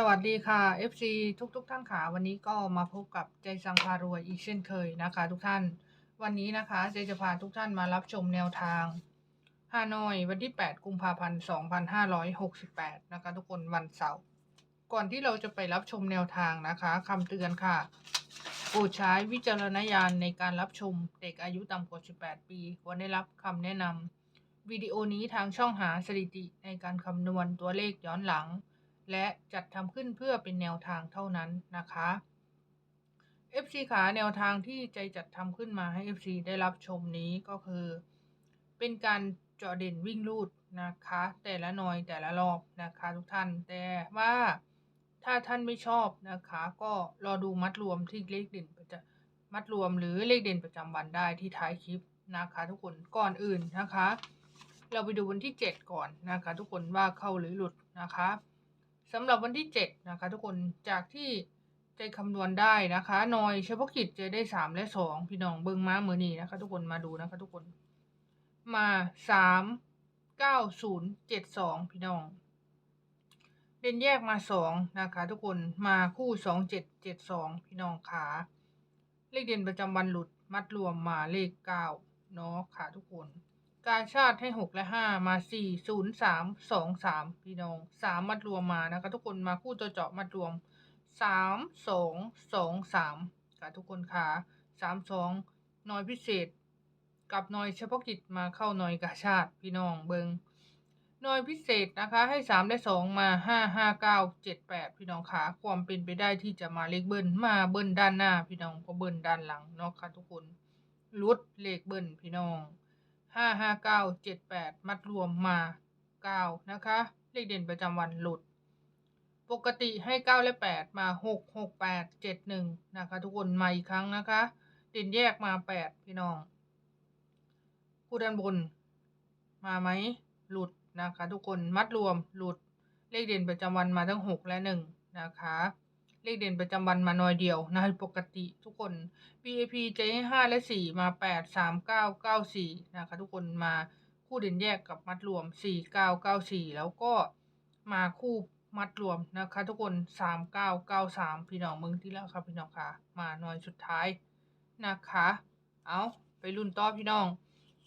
สวัสดีค่ะ FC ทุกทุกๆท่านค่ะ วันนี้ก็มาพบกับใจสังพารวยอีกเช่นเคยนะคะ ทุกท่าน วันนี้นะคะเจจะพาทุกท่านมารับชมแนวทางฮานอยวันที่ 8 กุมภาพันธ์ 2568 นะคะ ทุกคนวันเสาร์ก่อนที่เราจะไปรับชมแนวทางนะคะคำเตือนค่ะโปรดใช้วิจารณญาณในการรับชมเด็กอายุต่ำกว่า 18 ปีควรได้รับคำแนะนำวิดีโอนี้ทางช่องหาสถิติในการคำนวณตัวเลขย้อนหลัง และจัดทำขึ้นเพื่อเป็นแนวทางเท่านั้นนะคะ FC ขาแนวทางที่ใจจัดทำขึ้นมาให้ FC ได้รับชมนี้ก็คือ เป็นการเจาะเด่นวิ่งลูดนะคะ แต่ละหน่อยแต่ละรอบนะคะทุกท่านแต่ว่าถ้าท่านไม่ชอบนะคะ ก็รอดูมัดรวมที่เลขเด่นประจมัดรวมหรือเลขเด่นประจำวันได้ที่ท้ายคลิปนะคะทุกคนก่อนอื่นนะคะ เราไปดูวันที่ 7 ก่อนนะคะ ทุกคนว่าเข้าหรือหลุดนะคะ สำหรับวันที่ 7 นะคะ ทุกคนจากที่ใจคำนวณได้นะคะนอยเฉพาะกิจจะได้ 3 และ 2 พี่น้องเบิงม้ามือนี้นะคะ ทุกคนมาดูนะคะ ทุกคนมา 3 9 0 7 2 พี่น้องเด่นแยกมา 2 นะคะ ทุกคนมาคู่ 2 7 7 2 พี่น้องขาเลขเด่นประจำวันหลุดมัดรวมมาเลข 9 เนาะค่ะทุกคน การชาติให้หกและห้ามาสี่ศูนย์สามสองสามพี่น้องสามมัดรวมมานะคะทุกคนมาคู่ตัวเจาะมัดรวมสามสองสองสามค่ะทุกคนค่ะสามสองน้อยพิเศษ กับน้อยเฉพาะกิจมาเข้าน้อยกาชาติพี่น้องเบิงน้อยพิเศษนะคะให้สามและสองมาห้าห้าเก้าเจ็ดแปดพี่น้องค่ะความเป็นไปได้ที่จะมาเลขเบิ้ลมาเบิ้ลด้านหน้าพี่น้องก็เบิ้ลด้านหลังเนาะค่ะทุกคนลุดเลขเบิ้ลพี่น้อง ห้าห้าเก้าเจ็ดแปดมัดรวมมาเก้านะคะ เลขเด่นประจำวันหลุด ปกติให้เก้าและแปดมาหกหกแปดเจ็ดหนึ่งนะคะ ทุกคนมาอีกครั้งนะคะ เด่นแยกมาแปดพี่น้องคู่ด้านบน มาไหมหลุดนะคะ ทุกคนมัดรวมหลุดเลขเด่นประจำวันมาทั้งหกและหนึ่งนะคะ เลขเด่นประจำวันมาน้อยเดียวนะปกติทุกคน PAP จะให้ห้าและสี่มาแปดสามเก้าเก้าสี่นะคะทุกคนมาคู่เด่นแยกกับมัดรวมสี่เก้าเก้าสี่แล้วก็มาคู่มัดรวมนะคะทุกคนสามเก้าเก้าสามพี่น้องมืองที่แล้วครับพี่น้องค่ะ มาหน่อยสุดท้ายนะคะ เอาไปลุ้นต่อพี่น้อง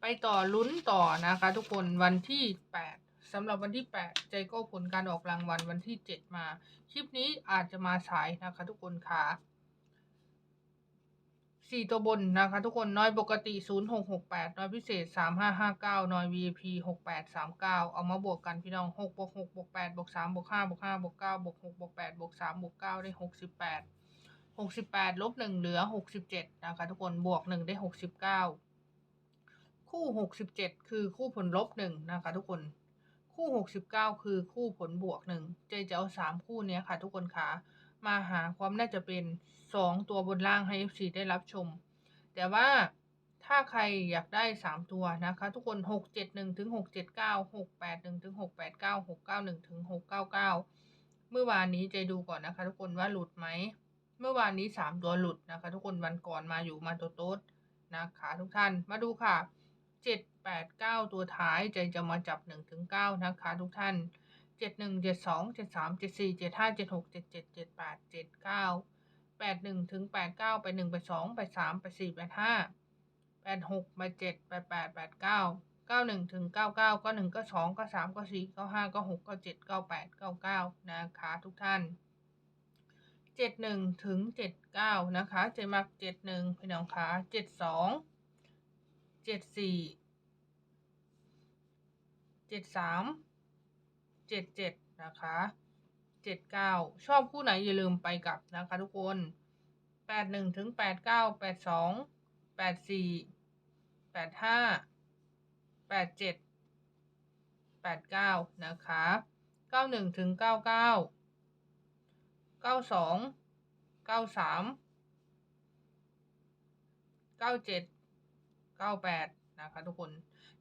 ไปต่อลุ้นต่อนะคะทุกคนวันที่แปด สำหรับวันที่แปดใจก็ผลการออกรางวัลวันที่เจ็ดมา คลิปนี้อาจจะมาสายนะคะทุกคนค่ะสี่ตัวบนนะคะทุกคนน้อยปกติศูนย์หกหกแปดน้อยพิเศษสามห้าห้าเก้าน้อย VIP หกแปดสามเก้าเอามาบวกกันพี่น้องหกบวกหกบวกแปดบวกสามบวกห้าบวกห้าบวกเก้าบวกหกบวกแปดบวกสามบวกเก้าได้หกสิบแปดหกสิบแปดลบหนึ่งเหลือหกสิบเจ็ดนะคะทุกคนบวกหนึ่งได้หกสิบเก้าคู่หกสิบเจ็ดคือคู่ผลลบหนึ่งนะคะทุกคน คู่หกสิบเก้าคือคู่ผลบวกหนึ่งเจจะเอาสามคู่เนี้ยค่ะ ทุกคนคะมาหาความน่าจะเป็นสองตัวบนล่างให้ FC ได้รับชม แต่ว่าถ้าใครอยากได้สามตัวนะคะ ทุกคนหกเจ็ดหนึ่งถึงหกเจ็ดเก้าหกแปดหนึ่งถึงหกแปดเก้าหกเก้าหนึ่งถึงหกเก้าเก้าเมื่อวานนี้ใจดูก่อนนะคะ ทุกคนว่าหลุดไหม เมื่อวานนี้สามตัวหลุดนะคะ ทุกคนวันก่อนมาอยู่มาตัวโต๊ดนะคะ ทุกท่านมาดูค่ะ เจ็ดแปดเก้าตัวท้ายใจจะมาจับหนึ่งถึงเก้านะคะทุกท่านเจ็ดหนึ่งเจ็ดสองเจ็ดสามเจ็ดสี่เจ็ดห้าเจ็ดหกเจ็ดเจ็ดเจ็ดแปดเจ็ดเก้าแปดหนึ่งถึงแปดเก้าไปหนึ่งไปสองไปสามไปสี่ไปห้าแปดหกไปเจ็ดไปแปดแปดเก้าเก้าหนึ่งถึงเก้าเก้าก็หนึ่งก็สองก็สามก็สี่ก็ห้าก็หกก็เจ็ดก้าแปดก้าเก้านะคะทุกท่านเจ็ดหนึ่งถึงเจ็ดเก้านะคะ เจมักเจ็ดหนึ่งพี่น้องคะเจ็ดสอง เจ็ดสี่เจ็ดสามเจ็ดเจ็ดนะคะเจ็ดเก้าชอบคู่ไหนอย่าลืมไปกับนะคะทุกคนแปดหนึ่งถึงแปดเก้าแปดสองแปดสี่แปดห้าแปดเจ็ดแปดเก้านะคะเก้าหนึ่งถึงเก้าเก้าเก้าสองเก้าสามเก้าเจ็ด เก้าแปดนะคะทุกคน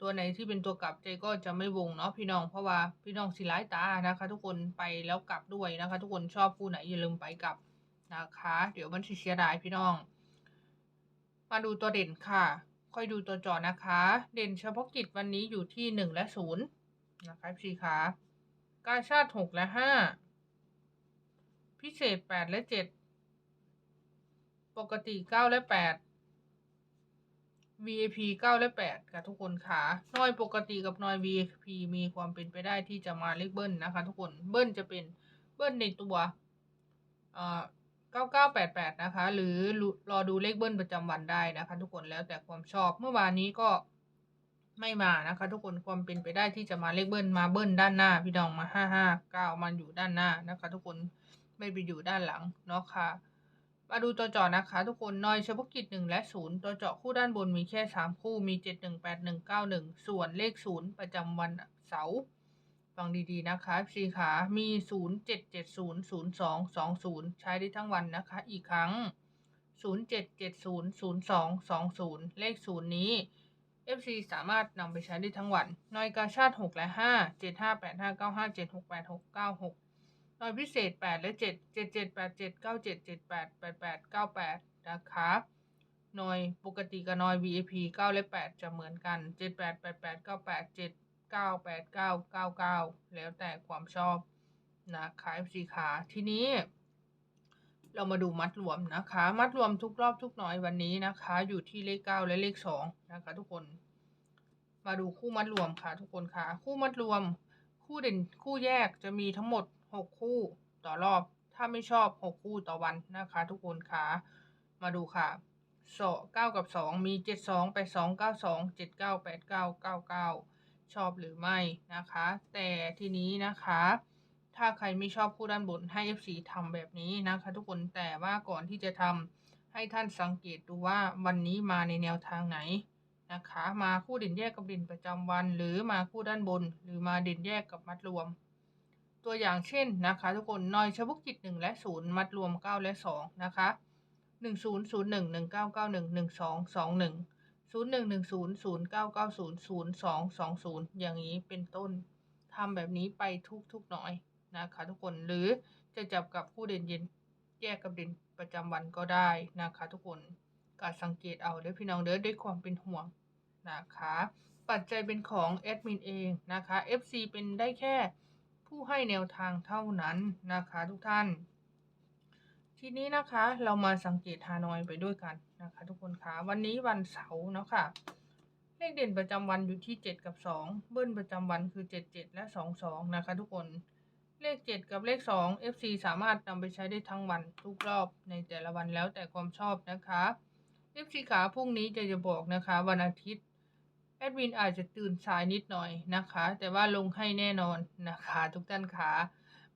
ตัวไหนที่เป็นตัวกลับเจก็จะไม่วงเนาะพี่น้องเพราะว่าพี่น้องสิร้ายตานะคะ ทุกคนไปแล้วกลับด้วยนะคะ ทุกคนชอบคู่ไหนอย่าลืมไปกลับนะคะ เดี๋ยวมันเสียดายพี่น้อง มาดูตัวเด่นค่ะ ค่อยดูตัวจอนะคะ เด่นเฉพาะกิจวันนี้อยู่ที่หนึ่งและศูนย์นะคะพี่คะการชาติหกและห้าพิเศษแปดและเจ็ดปกติเก้าและแปด VIP เก้าและแปดค่ะทุกคนค่ะน้อยปกติกับน้อย VIP มีความเป็นไปได้ที่จะมาเลขเบิ้ลนะคะ ทุกคนเบิ้ลจะเป็นเบิ้ลในตัวเอ่อเก้าเก้าแปดแปดนะคะ หรือรอดูเลขเบิ้ลประจำวันได้นะคะ ทุกคนแล้วแต่ความชอบเมื่อวานนี้ก็ไม่มานะคะ ทุกคนความเป็นไปได้ที่จะมาเลขเบิ้ลมาเบิ้ลด้านหน้า พี่น้องมาห้าห้าเก้ามันอยู่ด้านหน้านะคะ ทุกคนไม่ไปอยู่ด้านหลังเนาะค่ะ มาดูตัวเจาะนะคะ ทุกคนนอยเฉพาะกิจหนึ่งและศูนย์ตัวเจาะคู่ด้านบนมีแค่สามคู่มีเจ็ดหนึ่งแปดหนึ่งเก้าหนึ่งส่วนเลขศูนย์ประจำวันเสาร์ฟังดีๆนะคะสีขามีศูนย์เจ็ดเจ็ดศูนย์ศูนย์สองสองศูนย์ใช้ได้ทั้งวันนะคะ อีกครั้งศูนย์เจ็ดเจ็ดศูนย์ศูนย์สองสองศูนย์เลขศูนย์นี้ FC สามารถนำไปใช้ได้ทั้งวันนอยกาชาติหกและห้าเจ็ดห้าแปดห้าเก้าห้าเจ็ดหกแปดหกเก้าหก หน่วยพิเศษ 8 และ 7 7 7 8 7 9 7 7 8 8 8 9 8 นะคะหน่วยปกติกับหน่วย VIP 9 และ 8 จะเหมือนกัน 7 8 8 8 9 8 7 9 8 9 9 9 แล้วแต่ความชอบนะคะ FC ขาทีนี้ เรามาดูมัดรวมนะคะ มัดรวมทุกรอบทุกหน่อยวันนี้นะคะ อยู่ที่เลข 9 และเลข 2 นะคะ ทุกคน มาดูคู่มัดรวมค่ะ ทุกคนค่ะ คู่มัดรวม คู่เด่นคู่แยกจะมีทั้งหมด 6 คู่ต่อรอบ ถ้าไม่ชอบ 6 คู่ต่อวันนะคะ ทุกคนค่ะ มาดูค่ะสอเก้ากับ2มี7 2 8 2 9 2 7 9 8 9 9 9ชอบหรือไม่นะคะ แต่ทีนี้นะคะ ถ้าใครไม่ชอบคู่ด้านบนให้ FC ทำแบบนี้นะคะ ทุกคนแต่ว่าก่อนที่จะทำให้ท่านสังเกตดูว่าวันนี้มาในแนวทางไหนนะคะ มาคู่เด่นแยกกับเด่นประจำวัน หรือมาคู่ด้านบน หรือมาเด่นแยกกับมัดรวม ตัวอย่างเช่นนะคะทุกคนนอยเฉพาะกิจหนึ่งและศูนย์มัดรวมเก้าและสองนะคะหนึ่งศูนย์ศูนย์หนึ่งหนึ่งเก้าเก้าหนึ่งหนึ่งสองสองหนึ่งศูนย์หนึ่งหนึ่งศูนย์ศูนย์เก้าเก้าศูนย์ศูนย์สองสองศูนย์อย่างนี้เป็นต้นทำแบบนี้ไปทุกทุกหน่อยนะคะทุกคนหรือจะจับกับคู่เด่นเย็นแยกกับเด่นประจำวันก็ได้นะคะทุกคนการสังเกตเอาเด้อพี่น้องเด้อด้วยความเป็นห่วงนะคะ ปัจจัยเป็นของแอดมินเองนะคะ FC เป็นได้แค่ ผู้ให้แนวทางเท่านั้นนะคะทุกท่าน ทีนี้นะคะเรามาสังเกตฮานอยไปด้วยกันนะคะ ทุกคนคะวันนี้วันเสาร์เนาะค่ะเลขเด่นประจำวันอยู่ที่ 7 กับ 2 เบิ้ลประจำวันคือ 77 และ 22 นะคะ ทุกคนเลข 7 กับเลข 2 FC สามารถนำไปใช้ได้ทั้งวันทุกรอบในแต่ละวันแล้วแต่ความชอบนะคะ FC ขาพรุ่งนี้จะจะบอกนะคะ วันอาทิตย์ แอดมินอาจจะตื่นสายนิดหน่อยนะคะ แต่ว่าลงให้แน่นอนนะคะ ทุกท่านขา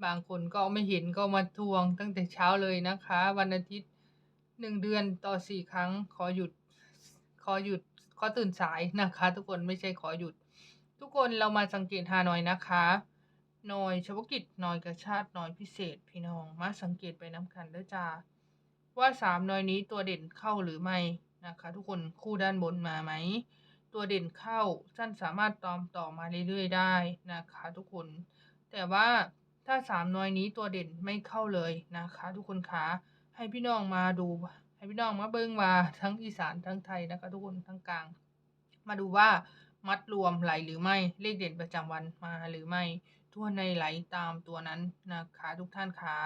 บางคนก็ไม่เห็นก็มาทวงตั้งแต่เช้าเลยนะคะ วันอาทิตย์หนึ่งเดือนต่อสี่ครั้ง ขอหยุด ขอหยุดขอตื่นสายนะคะ ทุกคนไม่ใช่ขอหยุด ทุกคนเรามาสังเกตหาหน่อยนะคะหน่อยเฉพาะกิจหน่อยกระชาติหน่อยพิเศษพี่น้องมาสังเกตไปน้ำกันด้อจ้าว่าสามหน่อยนี้ตัวเด่นเข้าหรือไม่นะคะ ทุกคนคู่ด้านบนมาไหม ตัวเด่นเข้าท่านสามารถตอมต่อมาเรื่อยๆได้นะคะทุกคน แต่ว่าถ้าสามน้อยนี้ตัวเด่นไม่เข้าเลยนะคะ ทุกคนคะให้พี่น้องมาดู ให้พี่น้องมาเบิ้งมาทั้งอีสานทั้งไทยนะคะ ทุกคนทั้งกลาง มาดูว่ามัดรวมไหลหรือไม่เลขเด่นประจำวันมาหรือไม่ทั่วในไหลตามตัวนั้นนะคะทุกท่านคะ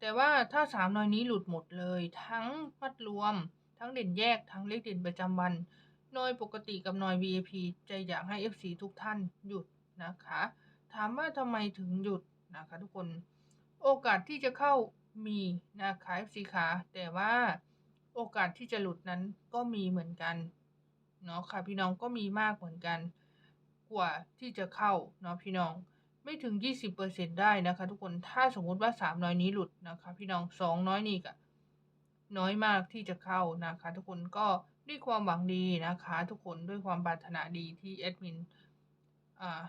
แต่ว่าถ้าสามน้อยนี้หลุดหมดเลย ทั้งมัดรวม ทั้งเด่นแยกทั้งเลขเด่นประจำวัน นอยปกติกับนอย VIP จะอยากให้ FC ทุกท่านหยุดนะคะ ถามว่าทำไมถึงหยุดนะคะทุกคน โอกาสที่จะเข้ามีนะคะ FC ขาแต่ว่าโอกาสที่จะหลุดนั้นก็มีเหมือนกันเนาะค่ะพี่น้องก็มีมากเหมือนกัน กว่าที่จะเข้าเนาะพี่น้องไม่ถึง 20%ได้นะคะ ทุกคนถ้าสมมุติว่า3น้อยนี้หลุดนะคะ พี่น้อง2น้อยนี่ก็น้อยมากที่จะเข้านะคะ ทุกคนก็ ด้วยความหวังดีนะคะ ทุกคนด้วยความปรารถนาดีที่แอดมิน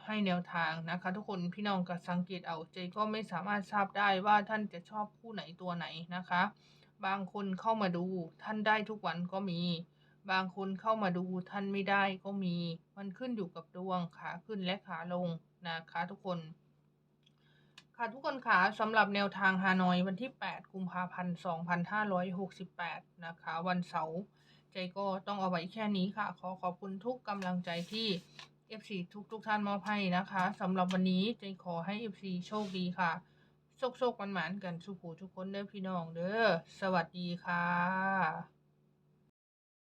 ให้แนวทางนะคะ ทุกคนพี่น้องก็สังเกตเอาใจก็ไม่สามารถทราบได้ว่าท่านจะชอบคู่ไหนตัวไหนนะคะ บางคนเข้ามาดูท่านได้ทุกวันก็มี บางคนเข้ามาดูท่านไม่ได้ก็มี มันขึ้นอยู่กับดวงขาขึ้นและขาลงนะคะ ทุกคน ค่ะทุกคนค่ะสำหรับแนวทางฮานอยวันที่ 8 กุมภาพันธ์ 2568 นะคะ วันเสาร์ ใจก็ต้องเอาไว้แค่นี้ค่ะ ขอขอบคุณทุกกำลังใจที่ FC ทุกทุกท่านมอบให้นะคะสำหรับวันนี้ใจขอให้ FC โชคดีค่ะโชคๆหวานๆกันสุขูทุกคนเด้อพี่น้องเด้อสวัสดีค่ะ